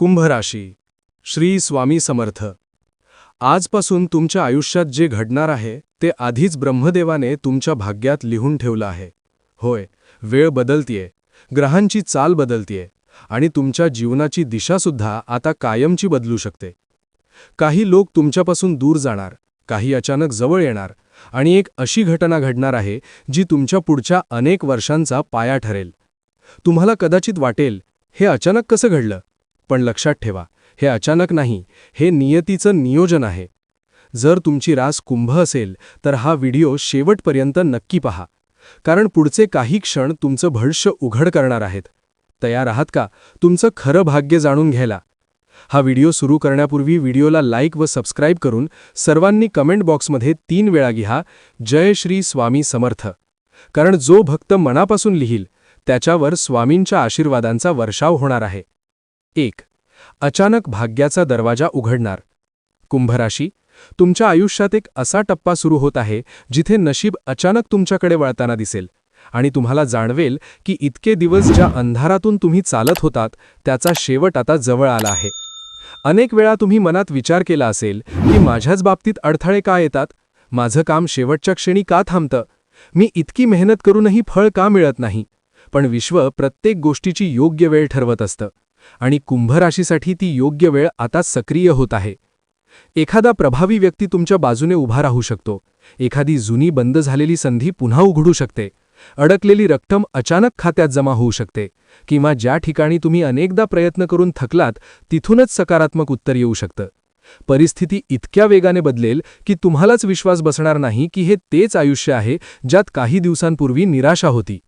कुंभ राशी श्री स्वामी समर्थ. आजपासून तुमच्या आयुष्यात जे घडणार आहे ते आधीच ब्रह्मदेवाने तुमच्या भाग्यात लिहून ठेवलं आहे. होय वेळ बदलतीये. ग्रहांची चाल बदलतीये. आणि तुमच्या जीवनाची दिशासुद्धा आता कायमची बदलू शकते. काही लोक तुमच्यापासून दूर जाणार काही अचानक जवळ येणार. आणि एक अशी घटना घडणार आहे जी तुमच्या पुढच्या अनेक वर्षांचा पाया ठरेल. तुम्हाला कदाचित वाटेल हे अचानक कसं घडलं? पण लक्षात ठेवा हे अचानक नाही हे नियतीचं नियोजन आहे. जर तुमची रास कुंभ असेल तर हा व्हिडिओ शेवटपर्यंत नक्की पहा. कारण पुढचे काही क्षण तुमचं भविष्य उघड करणार आहेत. तयार आहात का? तुमचं खरं भाग्य जाणून घ्यायला. हा व्हिडिओ सुरू करण्यापूर्वी व्हिडिओला लाईक व सबस्क्राईब करून सर्वांनी कमेंट बॉक्समध्ये तीन वेळा घ्या जय श्री स्वामी समर्थ. कारण जो भक्त मनापासून लिहील त्याच्यावर स्वामींच्या आशीर्वादांचा वर्षाव होणार आहे. एक. अचानक भाग्याचा दरवाजा उघडणार. कुंभराशी तुमच्या आयुष्यात एक असा टप्पा सुरू होत आहे जिथे नशीब अचानक तुमच्याकडे वळताना दिसेल. आणि तुम्हाला जाणवेल की इतके दिवस ज्या अंधारातून तुम्ही चालत होतात त्याचा शेवट आता जवळ आला आहे. अनेक वेळा तुम्ही मनात विचार केला असेल की माझ्याच बाबतीत अडथळे का येतात? माझं काम शेवटच्या क्षणी का थांबतं? मी इतकी मेहनत करूनही फळ का मिळत नाही? पण विश्व प्रत्येक गोष्टीची योग्य वेळ ठरवत असतं. आणि कुंभ राशीसाठी ती योग्य वेळ आता सक्रिय होत आहे. एखादा प्रभावी व्यक्ती तुमच्या बाजूने उभा राहू शकतो. एखादी जुनी बंद झालेली संधी पुन्हा उघडू शकते. अडकलेली रक्कम अचानक खात्यात जमा होऊ शकते. किंवा ज्या ठिकाणी तुम्ही अनेकदा प्रयत्न करून थकलात तिथूनच सकारात्मक उत्तर येऊ शकतं. परिस्थिती इतक्या वेगाने बदलेल की तुम्हालाच विश्वास बसणार नाही की हे तेच आयुष्य आहे ज्यात काही दिवसांपूर्वी निराशा होती.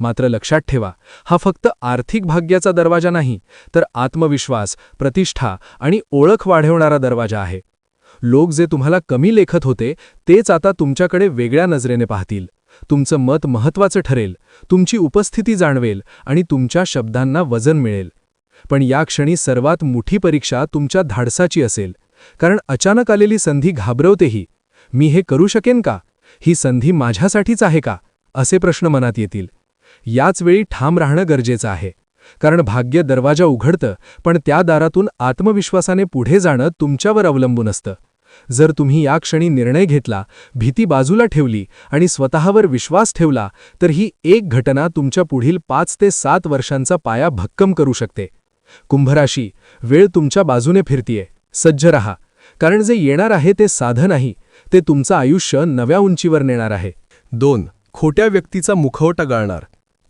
मात्र लक्षात ठेवा हा फक्त आर्थिक भाग्याचा दरवाजा नाही तर आत्मविश्वास प्रतिष्ठा आणि ओळख वाढवणारा दरवाजा आहे. लोक जे तुम्हाला कमी लेखत होते तेच आता तुमच्याकडे वेगळ्या नजरेने पाहतील. तुमचं मत महत्वाचं ठरेल तुमची उपस्थिती जाणवेल आणि तुमच्या शब्दांना वजन मिळेल. पण या क्षणी सर्वात मोठी परीक्षा तुमच्या धाडसाची असेल कारण अचानक आलेली संधी घाबरवतेही. मी हे करू शकेन का? ही संधी माझ्यासाठीच आहे का? असे प्रश्न मनात येतील. याच वेळी ठाम राहणं गरजेचं आहे. कारण भाग्य दरवाजा उघडतं पण त्या दारातून आत्मविश्वासाने पुढे जाणं तुमच्यावर अवलंबून असतं. जर तुम्ही या क्षणी निर्णय घेतला भीती बाजूला ठेवली आणि स्वतःवर विश्वास ठेवला तर ही एक घटना तुमच्या पुढील पाच ते सात वर्षांचा पाया भक्कम करू शकते. कुंभराशी वेळ तुमच्या बाजूने फिरतीये. सज्ज रहा. कारण जे येणार आहे ते साधं नाही ते तुमचं आयुष्य नव्या उंचीवर नेणार आहे. दोन खोट्या व्यक्तीचा मुखवटा गाळणार.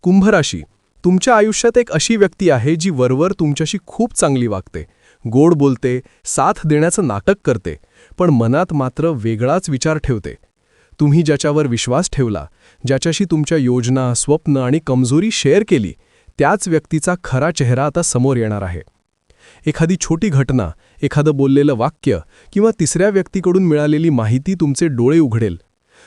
कुंभराशी. तुमच्या आयुष्यात एक अशी व्यक्ती आहे जी वरवर तुमच्याशी खूप चांगली वागते गोड बोलते साथ देण्याचं नाटक करते पण मनात मात्र वेगळाच विचार ठेवते. तुम्ही ज्याच्यावर विश्वास ठेवला ज्याच्याशी तुमच्या योजना स्वप्न आणि कमजोरी शेअर केली त्याच व्यक्तीचा खरा चेहरा आता समोर येणार आहे. एखादी छोटी घटना एखादं बोललेलं वाक्य किंवा तिसऱ्या व्यक्तीकडून मिळालेली माहिती तुमचे डोळे उघडेल.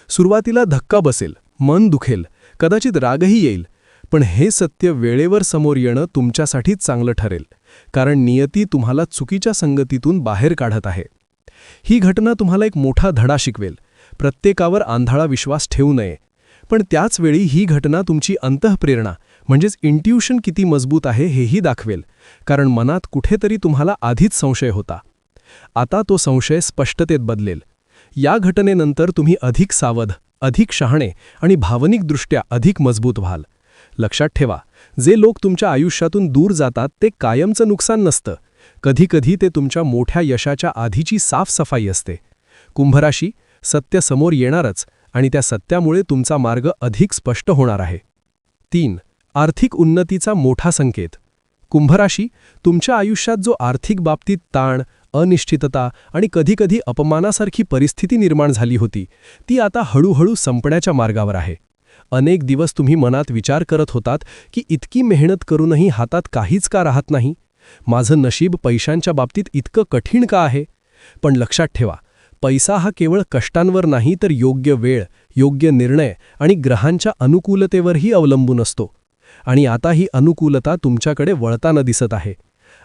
सुरुवातीला धक्का बसेल मन दुखेल कदाचित रागही येईल पण हे सत्य वेळेवर समोर येणं तुमच्यासाठीच चांगलं ठरेल कारण नियती तुम्हाला चुकीच्या संगतीतून बाहेर काढत आहे. ही घटना तुम्हाला एक मोठा धडा शिकवेल. प्रत्येकावर आंधळा विश्वास ठेवू नये. पण त्याचवेळी ही घटना तुमची अंतःप्रेरणा म्हणजेच इंट्युशन किती मजबूत आहे हेही दाखवेल कारण मनात कुठेतरी तुम्हाला आधीच संशय होता. आता तो संशय स्पष्टतेत बदलेल. या घटनेनंतर तुम्ही अधिक सावध अधिक शहाणे आणि भावनिकदृष्ट्या अधिक मजबूत व्हाल. लक्षात ठेवा. जे लोक तुमच्या आयुष्यातून दूर जातात ते कायमचं नुकसान नसतं. कधीकधी ते तुमच्या मोठ्या यशाच्या आधीची साफसफाई असते. कुंभराशी सत्य समोर येणारच आणि त्या सत्यामुळे तुमचा मार्ग अधिक स्पष्ट होणार आहे. तीन आर्थिक उन्नतीचा मोठा संकेत. कुंभराशी तुमच्या आयुष्यात जो आर्थिक बाबतीत ताण अनिश्चितता आणि कधीकधी अपमानासारखी परिस्थिती निर्माण झाली होती ती आता हळूहळू संपण्याच्या मार्गावर आहे. अनेक दिवस तुम्ही मनात विचार करत होतात की इतकी मेहनत करूनही हातात काहीच का राहत नाही? माझं नशीब पैशांच्या बाबतीत इतकं कठीण का आहे? पण लक्षात ठेवा पैसा हा केवळ कष्टांवर नाही तर योग्य वेळ योग्य निर्णय आणि ग्रहांच्या अनुकूलतेवरही अवलंबून असतो. आणि आता ही अनुकूलता तुमच्याकडे वळताना दिसत आहे.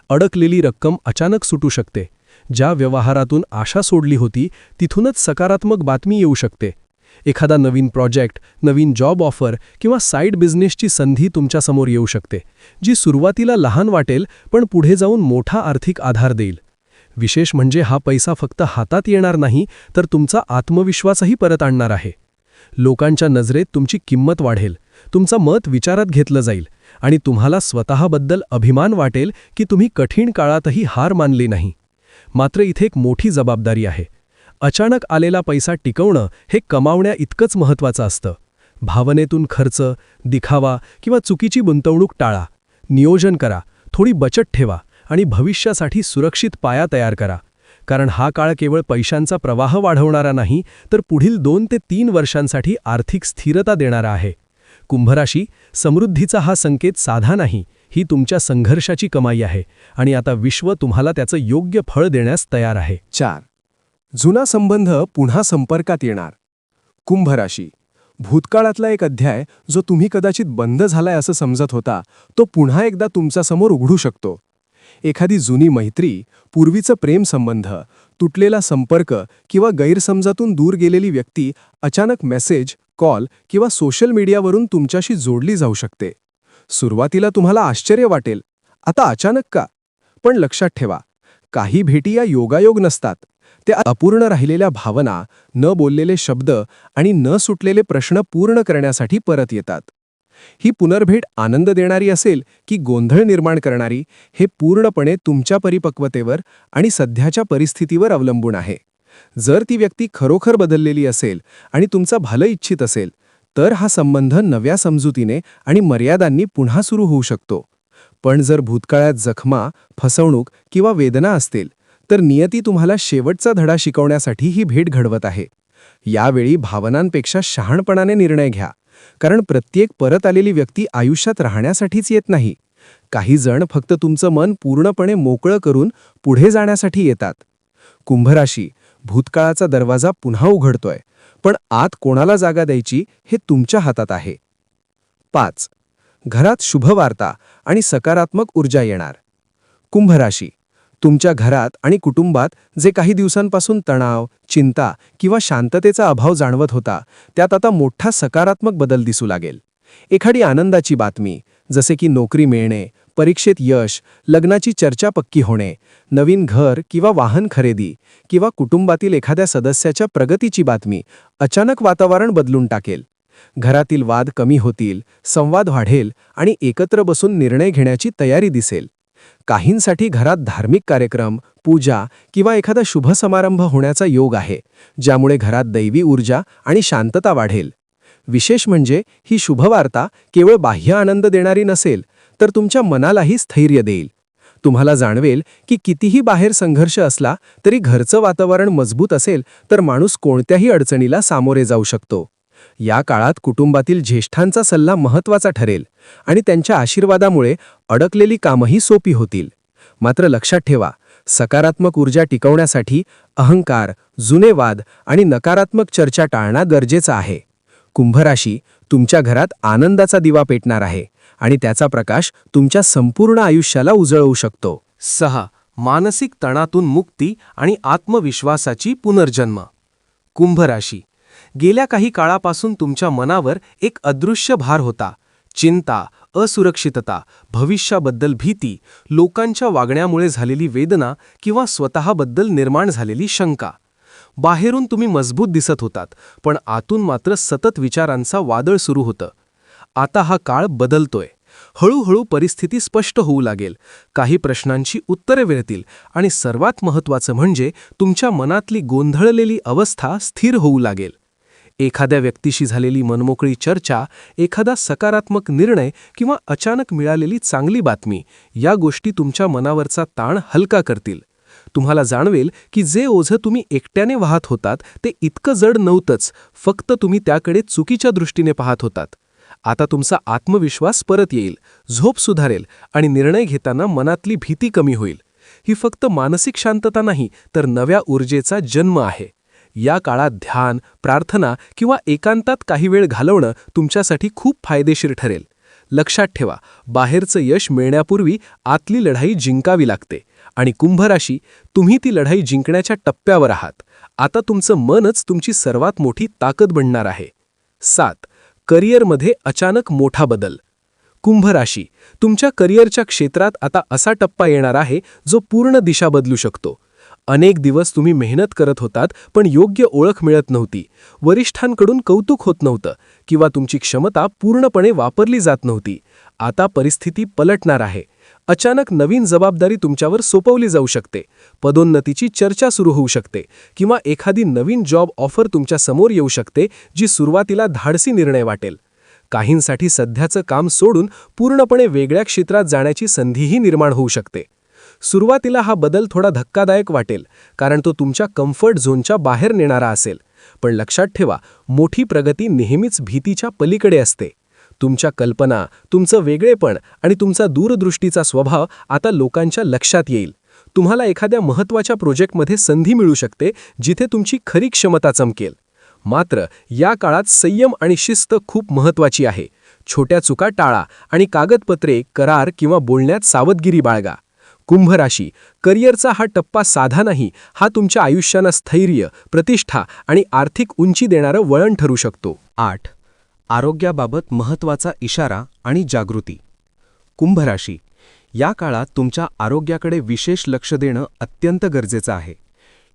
अडकलेली रक्कम अचानक सुटू शकते. ज्या व्यवहारातून आशा सोडली होती तिथूनच सकारात्मक बातमी येऊ शकते. एखादा नवीन प्रोजेक्ट नवीन जॉब ऑफर किंवा साईड बिझनेसची संधी तुमच्यासमोर येऊ शकते जी सुरुवातीला लहान वाटेल पण पुढे जाऊन मोठा आर्थिक आधार देईल. विशेष म्हणजे हा पैसा फक्त हातात येणार नाही तर तुमचा आत्मविश्वासही परत आणणार आहे. लोकांच्या नजरेत तुमची किंमत वाढेल तुमचं मत विचारात घेतलं जाईल आणि तुम्हाला स्वतःबद्दल अभिमान वाटेल की तुम्ही कठीण काळातही हार मानली नाही. मात्र इथे एक मोठी जबाबदारी आहे. अचानक आलेला पैसा टिकवणं हे कमावण्या इतकंच महत्त्वाचं असतं. भावनेतून खर्च दिखावा किंवा चुकीची गुंतवणूक टाळा. नियोजन करा थोडी बचत ठेवा आणि भविष्यासाठी सुरक्षित पाया तयार करा. कारण हा काळ केवळ पैशांचा प्रवाह वाढवणारा नाही तर पुढील दोन ते तीन वर्षांसाठी आर्थिक स्थिरता देणारा आहे. कुंभराशी समृद्धीचा हा संकेत साधा नाही ही तुमच्या संघर्षाची कमाई आहे आणि आता विश्व तुम्हाला त्याचं योग्य फळ देण्यास तयार आहे. चार. जुना संबंध पुन्हा संपर्कात येणार. कुंभ राशी. भूतकाळातला एक अध्याय जो तुम्ही कदाचित बंद झालाय असं समजत होता तो पुन्हा एकदा तुमच्यासमोर उघडू शकतो. एखादी जुनी मैत्री पूर्वीचं प्रेमसंबंध तुटलेला संपर्क किंवा गैरसमजातून दूर गेलेली व्यक्ती अचानक मेसेज कॉल किंवा सोशल मीडियावरून तुमच्याशी जोडली जाऊ शकते. सुरुवातीला तुम्हाला आश्चर्य वाटेल. आता अचानक का? पण लक्षात ठेवा काही भेटी या योगायोग नसतात. त्या अपूर्ण राहिलेल्या भावना न बोललेले शब्द आणि न सुटलेले प्रश्न पूर्ण करण्यासाठी परत येतात. ही पुनर्भेट आनंद देणारी असेल की गोंधळ निर्माण करणारी हे पूर्णपणे तुमच्या परिपक्वतेवर आणि सध्याच्या परिस्थितीवर अवलंबून आहे. जर ती व्यक्ती खरोखर बदललेली असेल आणि तुमचा भलं इच्छित असेल तर हा संबंध नव्या समजुतीने आणि मर्यादांनी पुन्हा सुरू होऊ शकतो. पण जर भूतकाळात जखमा फसवणूक किंवा वेदना असतील तर नियती तुम्हाला शेवटचा धडा शिकवण्यासाठी ही भेट घडवत आहे. यावेळी भावनांपेक्षा शहाणपणाने निर्णय घ्या. कारण प्रत्येक परत आलेली व्यक्ती आयुष्यात राहण्यासाठीच येत नाही. काही जण फक्त तुमचं मन पूर्णपणे मोकळं करून पुढे जाण्यासाठी येतात. कुंभराशी भूतकाळाचा दरवाजा पुन्हा उघडतोय. पण आत कोणाला जागा द्यायची हे तुमच्या हातात आहे. पाच. घरात शुभवार्ता आणि सकारात्मक ऊर्जा येणार. कुंभराशी तुमच्या घरात आणि कुटुंबात जे काही दिवसांपासून तणाव चिंता किंवा शांततेचा अभाव जाणवत होता त्यात आता मोठा सकारात्मक बदल दिसू लागेल. एखादी आनंदाची बातमी जसे की नोकरी मिळणे परीक्षेत यश लग्नाची चर्चा पक्की होणे नवीन घर किंवा वाहन खरेदी किंवा कुटुंबातील एखाद्या सदस्याच्या प्रगतीची बातमी अचानक वातावरण बदलून टाकेल. घरातील वाद कमी होतील संवाद वाढेल आणि एकत्र बसून निर्णय घेण्याची तयारी दिसेल. काहींसाठी घरात धार्मिक कार्यक्रम पूजा किंवा एखादा शुभ समारंभ होण्याचा योग आहे ज्यामुळे घरात दैवी ऊर्जा आणि शांतता वाढेल. विशेष म्हणजे ही शुभवार्ता केवळ बाह्य आनंद देणारी नसेल तर तुमच्या मनालाही स्थैर्य देईल. तुम्हाला जाणवेल की कितीही बाहेर संघर्ष असला तरी घरचं वातावरण मजबूत असेल तर माणूस कोणत्याही अडचणीला सामोरे जाऊ शकतो. या काळात कुटुंबातील ज्येष्ठांचा सल्ला महत्त्वाचा ठरेल आणि त्यांच्या आशीर्वादामुळे अडकलेली कामही सोपी होतील. मात्र लक्षात ठेवा सकारात्मक ऊर्जा टिकवण्यासाठी अहंकार जुने वाद आणि नकारात्मक चर्चा टाळणं गरजेचं आहे. कुंभराशी तुमच्या घरात आनंदाचा दिवा पेटणार आहे आणि त्याचा प्रकाश तुमच्या संपूर्ण आयुष्याला उजळवू शकतो. सहा मानसिक तणातून मुक्ती आणि आत्मविश्वासाची पुनर्जन्म. कुंभराशी गेल्या काही काळापासून तुमच्या मनावर एक अदृश्य भार होता. चिंता असुरक्षितता भविष्याबद्दल भीती लोकांच्या वागण्यामुळे झालेली वेदना किंवा स्वतःबद्दल निर्माण झालेली शंका. बाहेरून तुम्ही मजबूत दिसत होतात पण आतून मात्र सतत विचारांचा वादळ सुरू होतं. आता हा काळ बदलतोय. हळूहळू परिस्थिती स्पष्ट होऊ लागेल. काही प्रश्नांची उत्तरे मिळतील आणि सर्वात महत्त्वाचं म्हणजे तुमच्या मनातली गोंधळलेली अवस्था स्थिर होऊ लागेल. एखाद्या व्यक्तीशी झालेली मनमोकळी चर्चा एखादा सकारात्मक निर्णय किंवा अचानक मिळालेली चांगली बातमी या गोष्टी तुमच्या मनावरचा ताण हलका करतील. तुम्हाला जाणवेल की जे ओझं तुम्ही एकट्याने वाहत होतात ते इतकं जड नव्हतंच फक्त तुम्ही त्याकडे चुकीच्या दृष्टीने पाहत होतात. आता तुमचा आत्मविश्वास परत येईल झोप सुधारेल आणि निर्णय घेताना मनातली भीती कमी होईल. ही फक्त मानसिक शांतता नाही तर नव्या ऊर्जेचा जन्म आहे. या काळात ध्यान प्रार्थना किंवा एकांतात काही वेळ घालवणं तुमच्यासाठी खूप फायदेशीर ठरेल. लक्षात ठेवा बाहेरचं यश मिळण्यापूर्वी आतली लढाई जिंकावी लागते. आणि कुंभराशी तुम्ही ती लढाई जिंकण्याच्या टप्प्यावर आहात. आता तुमचं मनच तुमची सर्वात मोठी ताकद बनणार आहे. सात करिअरमध्ये अचानक मोठा बदल. कुंभराशी तुमच्या करिअरच्या क्षेत्रात आता असा टप्पा येणार आहे जो पूर्ण दिशा बदलू शकतो. अनेक दिवस तुम्ही मेहनत करत होतात पण योग्य ओळख मिळत नव्हती. वरिष्ठांकडून कौतुक होत नव्हतं किंवा तुमची क्षमता पूर्णपणे वापरली जात नव्हती. आता परिस्थिती पलटणार आहे. अचानक नवीन जबाबदारी तुमच्यावर सोपवली जाऊ शकते. पदोन्नतीची चर्चा सुरू होऊ शकते किंवा एखादी नवीन जॉब ऑफर तुमच्यासमोर येऊ शकते जी सुरुवातीला धाडसी निर्णय वाटेल. काहींसाठी सध्याचं काम सोडून पूर्णपणे वेगळ्या क्षेत्रात जाण्याची संधीही निर्माण होऊ शकते. सुरुवातीला हा बदल थोडा धक्कादायक वाटेल कारण तो तुमच्या कम्फर्ट झोनच्या बाहेर नेणारा असेल. पण लक्षात ठेवा मोठी प्रगती नेहमीच भीतीच्या पलीकडे असते. तुमच्या कल्पना तुमचं वेगळेपण आणि तुमचा दूरदृष्टीचा स्वभाव आता लोकांच्या लक्षात येईल. तुम्हाला एखाद्या महत्त्वाच्या प्रोजेक्टमध्ये संधी मिळू शकते जिथे तुमची खरी क्षमता चमकेल. मात्र या काळात संयम आणि शिस्त खूप महत्त्वाची आहे. छोट्या चुका टाळा आणि कागदपत्रे करार किंवा बोलण्यात सावधगिरी बाळगा. कुंभ राशी. करिअरचा हा टप्पा साधा नाही हा तुमच्या आयुष्याला स्थैर्य प्रतिष्ठा आणि आर्थिक उंची देणारं वळण ठरू शकतो. आठ. आरोग्याबाबत महत्त्वाचा इशारा आणि जागृती. कुंभ राशी. या काळात तुमच्या आरोग्याकडे विशेष लक्ष देणं अत्यंत गरजेचं आहे.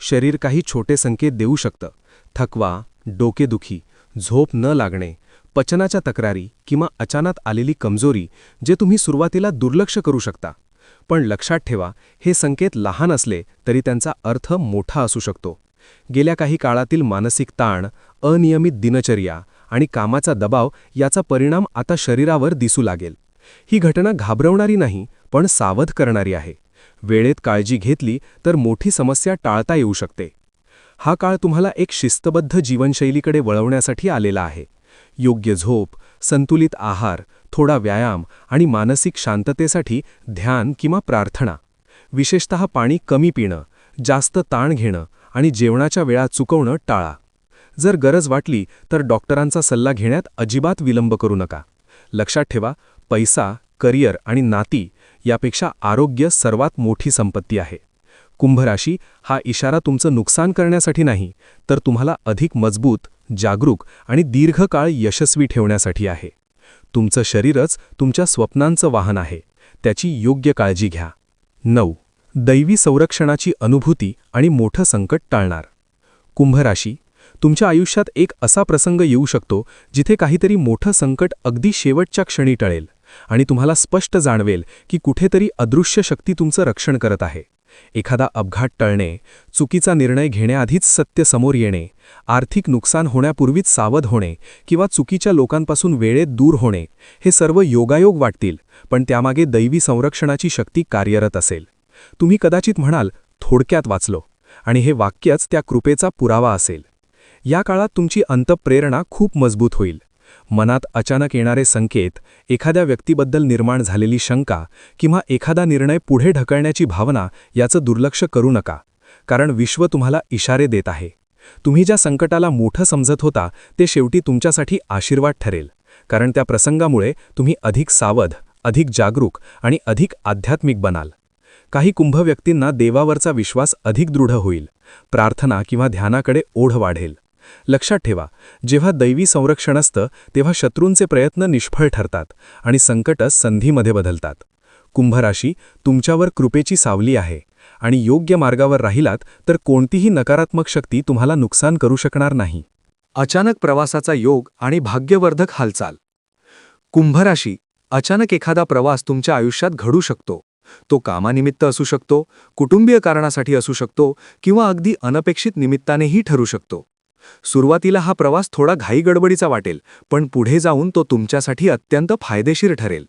शरीर काही छोटे संकेत देऊ शकतं. थकवा डोकेदुखी झोप न लागणे पचनाच्या तक्रारी किंवा अचानक आलेली कमजोरी जे तुम्ही सुरुवातीला दुर्लक्ष करू शकता. पण लक्षात ठेवा हे संकेत लहान असले तरी त्यांचा अर्थ मोठा असू शकतो. गेल्या काही काळातील मानसिक ताण अनियमित दिनचर्या आणि कामाचा दबाव याचा परिणाम आता शरीरावर दिसू लागेल. ही घटना घाबरवणारी नाही पण सावध करणारी आहे. वेळेत काळजी घेतली तर मोठी समस्या टाळता येऊ शकते. हा काळ तुम्हाला एक शिस्तबद्ध जीवनशैलीकडे वळवण्यासाठी आलेला आहे. योग्य झोप संतुलित आहार थोडा व्यायाम आणि मानसिक शांततेसाठी ध्यान किंवा प्रार्थना. विशेषतः पाणी कमी पिणं जास्त ताण घेणं आणि जेवणाच्या वेळा चुकवणं टाळा. जर गरज वाटली तर डॉक्टरांचा सल्ला घेण्यात अजिबात विलंब करू नका. लक्षात ठेवा पैसा करिअर आणि नाती यापेक्षा आरोग्य सर्वात मोठी संपत्ती आहे. कुंभराशी हा इशारा तुमचं नुकसान करण्यासाठी नाही तर तुम्हाला अधिक मजबूत जागरूक आणि दीर्घकाळ यशस्वी ठेवण्यासाठी आहे. तुमचं शरीरच तुमच्या स्वप्नांचं वाहन आहे त्याची योग्य काळजी घ्या. नऊ. दैवी संरक्षणाची अनुभूती आणि मोठं संकट टाळणार. कुंभराशी तुमच्या आयुष्यात एक असा प्रसंग येऊ शकतो जिथे काहीतरी मोठं संकट अगदी शेवटच्या क्षणी टळेल आणि तुम्हाला स्पष्ट जाणवेल की कुठेतरी अदृश्य शक्ती तुमचं रक्षण करत आहे. एखादा अपघात टळणे चुकीचा निर्णय घेण्याआधीच सत्य समोर येणे आर्थिक नुकसान होण्यापूर्वीच सावध होणे किंवा चुकीच्या लोकांपासून वेळेत दूर होणे हे सर्व योगायोग वाटतील पण त्यामागे दैवी संरक्षणाची शक्ती कार्यरत असेल. तुम्ही कदाचित म्हणाल थोडक्यात वाचलो. आणि हे वाक्यच त्या कृपेचा पुरावा असेल. या काळात तुमची अंतप्रेरणा खूप मजबूत होईल. मनात अचानक येणारे संकेत एखाद्या व्यक्तीबद्दल निर्माण झालेली शंका किंवा एखादा निर्णय पुढे ढकलण्याची भावना याचं दुर्लक्ष करू नका. कारण विश्व तुम्हाला इशारे देत आहे. तुम्ही ज्या संकटाला मोठं समजत होता ते शेवटी तुमच्यासाठी आशीर्वाद ठरेल. कारण त्या प्रसंगामुळे तुम्ही अधिक सावध अधिक जागरूक आणि अधिक आध्यात्मिक बनाल. काही कुंभ व्यक्तींना देवावरचा विश्वास अधिक दृढ होईल. प्रार्थना किंवा ध्यानाकडे ओढ वाढेल. लक्षात ठेवा जेव्हा दैवी संरक्षण असतं तेव्हा शत्रूंचे प्रयत्न निष्फळ ठरतात आणि संकटच संधीमध्ये बदलतात. कुंभराशी तुमच्यावर कृपेची सावली आहे आणि योग्य मार्गावर राहिलात तर कोणतीही नकारात्मक शक्ती तुम्हाला नुकसान करू शकणार नाही. अचानक प्रवासाचा योग आणि भाग्यवर्धक हालचाल. कुंभराशी अचानक एखादा प्रवास तुमच्या आयुष्यात घडू शकतो. तो कामानिमित्त असू शकतो कुटुंबीय कारणासाठी असू शकतो किंवा अगदी अनपेक्षित निमित्तानेही ठरू शकतो. सुरुवातीला हा प्रवास थोडा घाईगडबडीचा वाटेल पण पुढे जाऊन तो तुमच्यासाठी अत्यंत फायदेशीर ठरेल.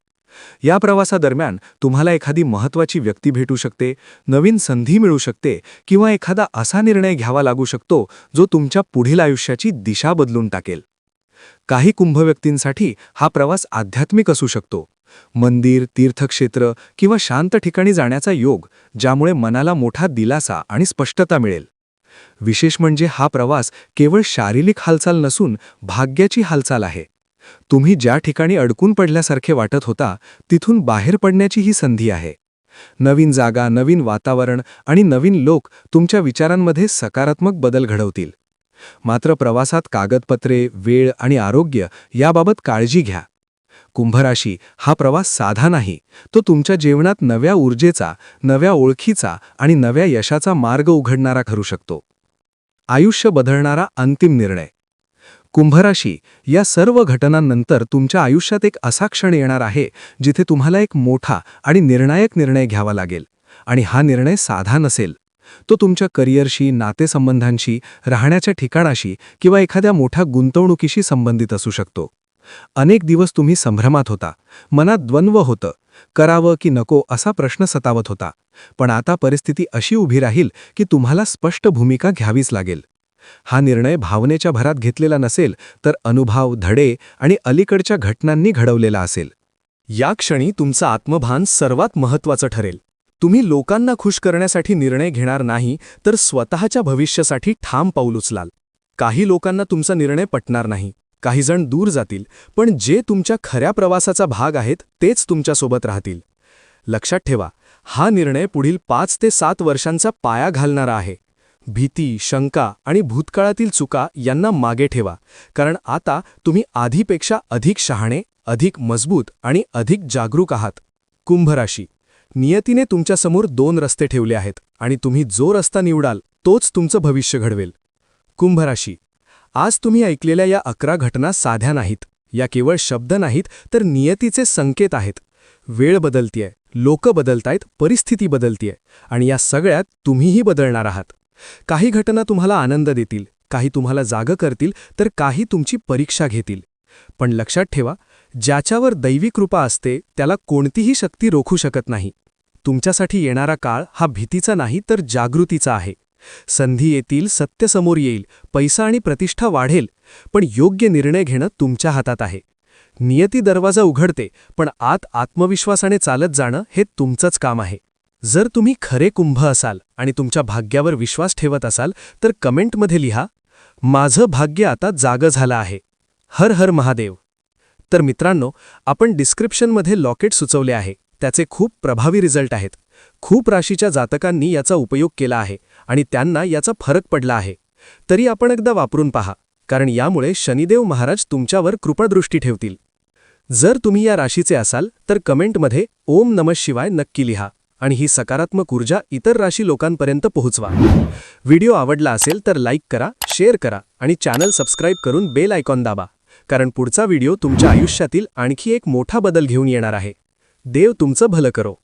या प्रवासादरम्यान तुम्हाला एखादी महत्त्वाची व्यक्ती भेटू शकते नवीन संधी मिळू शकते किंवा एखादा असा निर्णय घ्यावा लागू शकतो जो तुमच्या पुढील आयुष्याची दिशा बदलून टाकेल. काही कुंभ व्यक्तींसाठी हा प्रवास आध्यात्मिक असू शकतो. मंदिर तीर्थक्षेत्र किंवा शांत ठिकाणी जाण्याचा योग ज्यामुळे मनाला मोठा दिलासा आणि स्पष्टता मिळेल. विशेष म्हणजे हा प्रवास केवळ शारीरिक हालचाल नसून भाग्याची हालचाल आहे. तुम्ही ज्या ठिकाणी अडकून पडल्यासारखे वाटत होता तिथून बाहेर पडण्याची ही संधी आहे. नवीन जागा नवीन वातावरण आणि नवीन लोक तुमच्या विचारांमध्ये सकारात्मक बदल घडवतील. मात्र प्रवासात कागदपत्रे वेळ आणि आरोग्य याबाबत काळजी घ्या. कुंभराशी हा प्रवास साधा नाही. तो तुमच्या जीवनात नव्या ऊर्जेचा नव्या ओळखीचा आणि नव्या यशाचा मार्ग उघडणारा ठरू शकतो. आयुष्य बदलणारा अंतिम निर्णय. कुंभराशी या सर्व घटनांनंतर तुमच्या आयुष्यात एक असा क्षण येणार आहे जिथे तुम्हाला एक मोठा आणि निर्णायक निर्णय घ्यावा लागेल. आणि हा निर्णय साधा नसेल. तो तुमच्या करिअरशी नातेसंबंधांशी राहण्याच्या ठिकाणाशी किंवा एखाद्या मोठ्या गुंतवणुकीशी संबंधित असू शकतो. अनेक दिवस तुम्ही संभ्रमात होता. मनात द्वंद्व होतं. करावं की नको असा प्रश्न सतावत होता. पण आता परिस्थिती अशी उभी राहील की तुम्हाला स्पष्ट भूमिका घ्यावीच लागेल. हा निर्णय भावनेच्या भरात घेतलेला नसेल तर अनुभव धडे आणि अलीकडच्या घटनांनी घडवलेला असेल. या क्षणी तुमचं आत्मभान सर्वात महत्त्वाचं ठरेल. तुम्ही लोकांना खुश करण्यासाठी निर्णय घेणार नाही तर स्वतःच्या भविष्यासाठी ठाम पाऊल उचलाल. काही लोकांना तुमचा निर्णय पटणार नाही. काहीजण दूर जातील पण जे तुमच्या खऱ्या प्रवासाचा भाग आहेत तेच तुमच्यासोबत राहतील. लक्षात ठेवा हा निर्णय पुढील पाच ते सात वर्षांचा पाया घालणारा आहे. भीती शंका आणि भूतकाळातील चुका यांना मागे ठेवा कारण आता तुम्ही आधीपेक्षा अधिक शहाणे अधिक मजबूत आणि अधिक जागरूक आहात. कुंभराशी. नियतीने तुमच्यासमोर दोन रस्ते ठेवले आहेत आणि तुम्ही जो रस्ता निवडाल तोच तुमचं भविष्य घडवेल. कुंभराशी. आज तुम्ही ऐकलेल्या या अकरा घटना साध्या नाहीत. या केवळ शब्द नाहीत तर नियतीचे संकेत आहेत. वेळ बदलतीये लोक बदलतायत परिस्थिती बदलतीये आणि या सगळ्यात तुम्हीही बदलणार आहात. काही घटना तुम्हाला आनंद देतील काही तुम्हाला जागं करतील तर काही तुमची परीक्षा घेतील. पण लक्षात ठेवा ज्याच्यावर दैवी कृपा असते त्याला कोणतीही शक्ती रोखू शकत नाही. तुमच्यासाठी येणारा काळ हा भीतीचा नाही तर जागृतीचा आहे. संधी येतील सत्य समोर येईल पैसा आणि प्रतिष्ठा वाढेल पण योग्य निर्णय घेणं तुमच्या हातात आहे. नियती दरवाजा उघडते पण आत आत्मविश्वासाने चालत जाणं हे तुमचंच काम आहे. जर तुम्ही खरे कुंभ असाल आणि तुमच्या भाग्यावर विश्वास ठेवत असाल तर कमेंटमध्ये लिहा माझं भाग्य आता जागं झालं आहे. हर हर महादेव. तर मित्रांनो आपण डिस्क्रिप्शनमध्ये लॉकेट सुचवले आहे. त्याचे खूप प्रभावी रिझल्ट आहेत. खूप राशीच्या जातकांनी याचा उपयोग केला आहे. आणि त्यांना याचा फरक पडला आहे. तरी आपण एकदा वापरून पहा कारण यामुळे शनिदेव महाराज तुमच्यावर कृपादृष्टी ठेवतील. जर तुम्ही या राशीचे असाल तर कमेंटमध्ये ओम नमः शिवाय नक्की लिहा आणि ही सकारात्मक ऊर्जा इतर राशी लोकांपर्यंत पोहोचवा. व्हिडिओ आवडला असेल तर लाईक करा शेअर करा आणि चॅनल सबस्क्राईब करून बेल आयकॉन दाबा कारण पुढचा व्हिडिओ तुमच्या आयुष्यातील आणखी एक मोठा बदल घेऊन येणार आहे. देव तुमचं भलं करो.